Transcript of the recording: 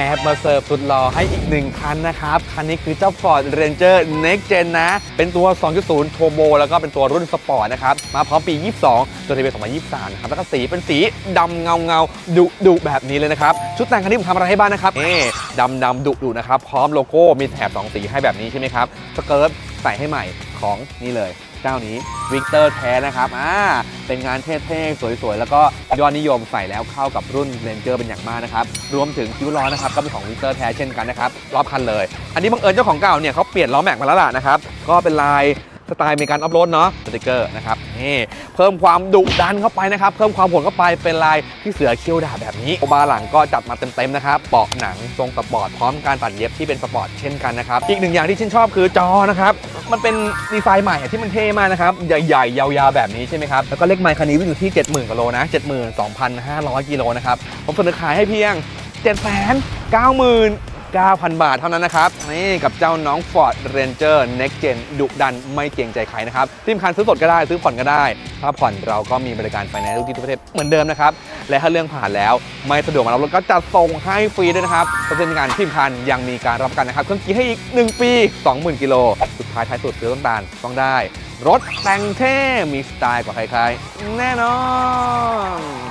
อบมาเสิร์ฟสุดหล่อให้อีกหนึ่งคันนะครับ คันนี้คือเจ้า Ford Ranger Next Gen นะ เป็นตัว 2.0 Turbo แล้วก็เป็นตัวรุ่นสปอร์ตนะครับ มาพร้อมปี 22 ตัวทะเบียน2023 นะครับ แล้วก็สีเป็นสีดำเงาเงาๆดุดุแบบนี้เลยนะครับ ชุดแต่งคันนี้ผมทำอะไรให้บ้างนะครับนี่ดำดำดุดุนะครับ พร้อมโลโก้มีแถบ 2 สีให้แบบนี้ใช่ไหมครับ สเกิร์ตใส่ให้ใหม่ ของนี่เลย เจ้านี้วิกเตอร์แท้นะครับอ่าเป็นงานเท่ๆ สวยๆ แล้วก็ยอดนิยมใส่แล้วเข้ากับรุ่นเรนเจอร์เป็นอย่างมากนะครับ รวมถึงคิ้วล้อนะครับ ก็เป็นของวิกเตอร์แท้เช่นกันนะครับ รอบคันเลย อันนี้บังเอิญเจ้าของเก่าเนี่ยเขาเปลี่ยนล้อแม็กมาแล้วล่ะนะครับ ก็เป็นลาย สไตล์มริกันออฟโรดเนาะสติกเกอร์นะครับนี่เพิ่มความดุดันเข้าไปนะครับเพิ่มความโหดเข้าไปเป็นลายที่เสือเขี้ยวดาบแบบนี้โอบาหลังก็จัดมาเต็มๆนะครับเบาะหนังทรงสปอร์ตพร้อมการตัดเย็บที่เป็นสปอร์ตเช่นกันนะครับอีกหนึ่งอย่างที่ชื่นชอบคือจอนะครับมันเป็นดีไซน์ใหม่ที่มันเท่มากนะครับใหญ่ๆยาวๆแบบนี้ใช่ไหมครับแล้วก็เลขไมค์คันนี้วิ่งอยู่ที่ 70,000กิโลนะ72,500กิโลนะครับผมเสนอขายให้เพียง 9,000 บาทเท่านั้นนะครับ นี่กับเจ้าน้อง Ford Ranger Next Gen ดุดันไม่เกรงใจใครนะครับที่สำคัญซื้อสดก็ได้ซื้อผ่อนก็ได้ ถ้าผ่อนเราก็มีบริการไฟแนนซ์ทุกที่ทุกประเทศเหมือนเดิมนะครับ และถ้าเรื่องผ่านแล้วไม่สะดวกมารับรถก็จัดส่งให้ฟรีด้วยนะครับเปอร์เซ็นต์งานที่สำคัญยังมีการรับประกันนะครับเครื่องกีให้อีก 1 ปี 20,000 กิโลสุดท้ายท้ายสุดซื้อต้นตาลต้องได้ รถแต่งเท่มีสไตล์กว่าใครๆแน่นอน